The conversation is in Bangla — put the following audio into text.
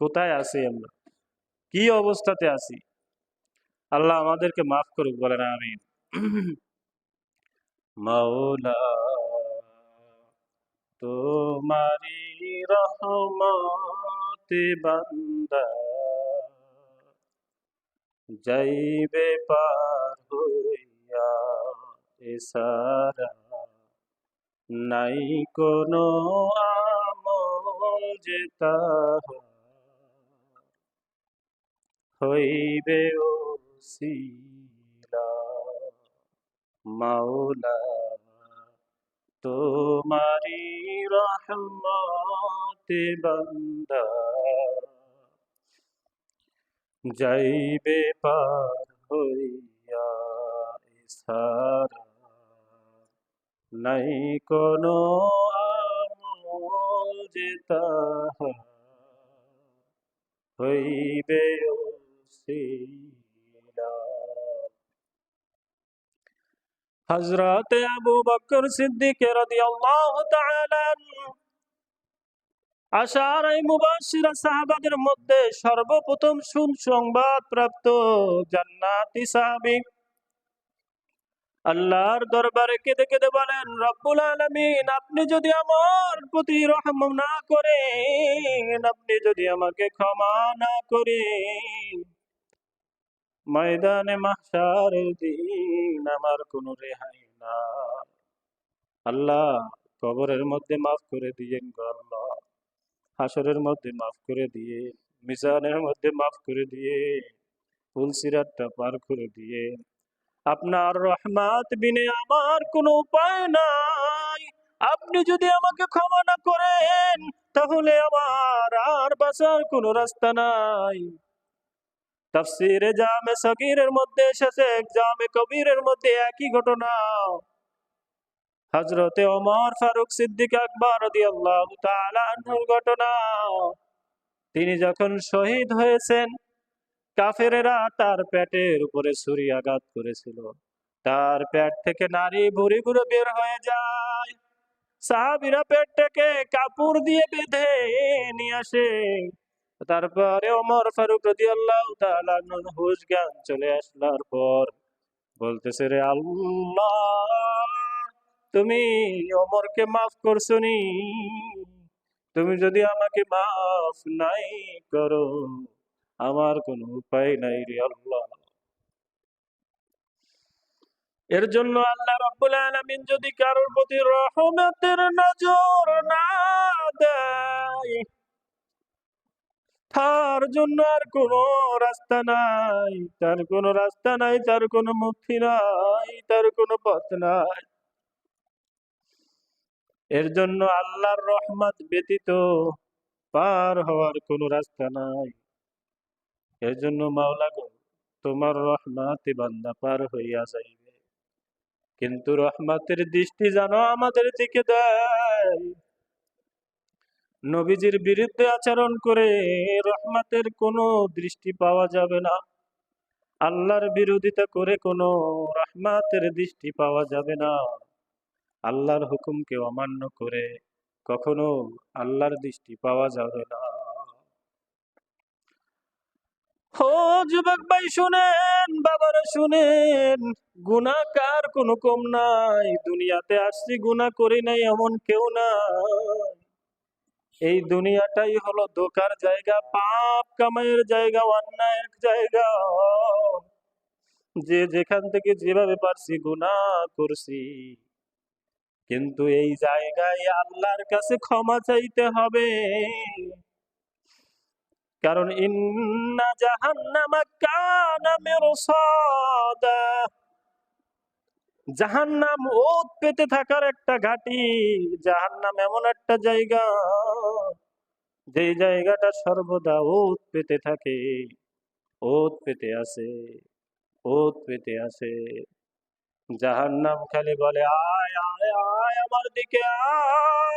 কোথায় আছি আমরা? কি অবস্থাতে আছি? আল্লাহ আমাদেরকে মাফ করুক, বলেন আমিন। মাওলা তোমারি রহমতে বান্দা, যাইবে পার হইয়া এসারা নাই কোনো আমল যে তাহার হইবে ওসিলা মাওলা তোমারি রহমতে বান্দা। যাইবে পার হইয়া ইসারা নাই কোনো আমল যে তাহার হইবে হযরত আবু বকর আল্লাহর দরবারে কেঁদে কেঁদে বলেন, রব্বুল আলামিন, আপনি যদি আমার প্রতি রহম না করেন, আপনি যদি আমাকে ক্ষমা না করেন। ময়দানে মাহশারের দিন আমার কোনো রেহাই না আল্লাহ, কবরের মধ্যে মাফ করে দিয়েন গো আল্লাহ। হাসরের মধ্যে মাফ করে দিয়ে, মিজানের মধ্যে মাফ করে দিয়ে ফুলসিরাতটা পার করে দিয়ে। আপনার রহমাত বিনে আমার কোনো উপায় নাই। আপনি যদি আমাকে ক্ষমা না করেন, তাহলে আমার আর বাঁচার কোনো রাস্তা নাই। তাফসিরে জামে সগীরের মধ্যে এসেছে জামে কবিরের মধ্যে একই ঘটনা। হজরতে ওমর ফারুক সিদ্দিক আকবর ঘটনা। তিনি যখন শহীদ হয়েছেন, কাফেরেরা তার পেটের উপরে ছুরি আঘাত করেছিল। তার পেট থেকে নারী ভুরি গুলো বের হয়ে যায়। সাহাবিরা পেটটাকে কাপড় দিয়ে বেঁধে নিয়ে আসে। তারপরে ওমর ফারুক তাআলা আনহুর হুশ জ্ঞান চলে আসলার পর বলতেছে, রে আল্লাহ, তুমি ওমরকে মাফ করছনি। তুমি যদি আমাকে মাফ নাই করো, আমার কোনো উপায় নাই রে আল্লাহ। এর জন্য আল্লাহ রাব্বুল আলামিন যদি কারোর প্রতি রহমতের নজর না দেয় তার জন্য আর কোনো রাস্তা নাই। তার কোনো রাস্তা নাই, তার কোনো মুক্তি নাই, তার কোনো পথ নাই। এর জন্য আল্লাহর রহমত ব্যতীত পার হওয়ার কোনো রাস্তা নাই। এর জন্য মাওলা গো, তোমার রহমাতে বান্দা পার হইয়া যাইবে। কিন্তু রহমতের দৃষ্টি যেন আমাদের দিকে দেয়। নবীজির বিরুদ্ধে আচরণ করে রহমতের কোনো দৃষ্টি পাওয়া যাবে না। আল্লাহর বিরোধিতা করে কোনো রহমতের দৃষ্টি পাওয়া যাবে না। আল্লাহর হুকুমকে অমান্য করে কখনো আল্লাহর দৃষ্টি পাওয়া যাবে না। ও যুবক ভাই, শুনেন, বাবারা, শুনেন গুনাহকার কোনো কম নাই। দুনিয়াতে আসছি, গুনাহ করি নাই, এমন কেউ নাই। এই দুনিয়াটাই হলো ধোকার জায়গা, পাপ কামাইয়ের জায়গা, অন্যায়ের জায়গা। যে যেখান থেকে যেভাবে পারছি গুনাহ করছি। কিন্তু এই জায়গায় আল্লাহর কাছে ক্ষমা চাইতে হবে। কারণ ইন্না জাহান্নামা কানা মিরসাদা। জাহান্নাম ওত পেতে থাকার একটা ঘাটি জাহান নাম এমন একটা জায়গা, যে জায়গাটা সর্বদা ওত পেতে থাকে, ওত পেতে আসে, ওত পেতে আছে জাহান্নাম খালি বলে, আয় আয় আয় আমার দিকে আয়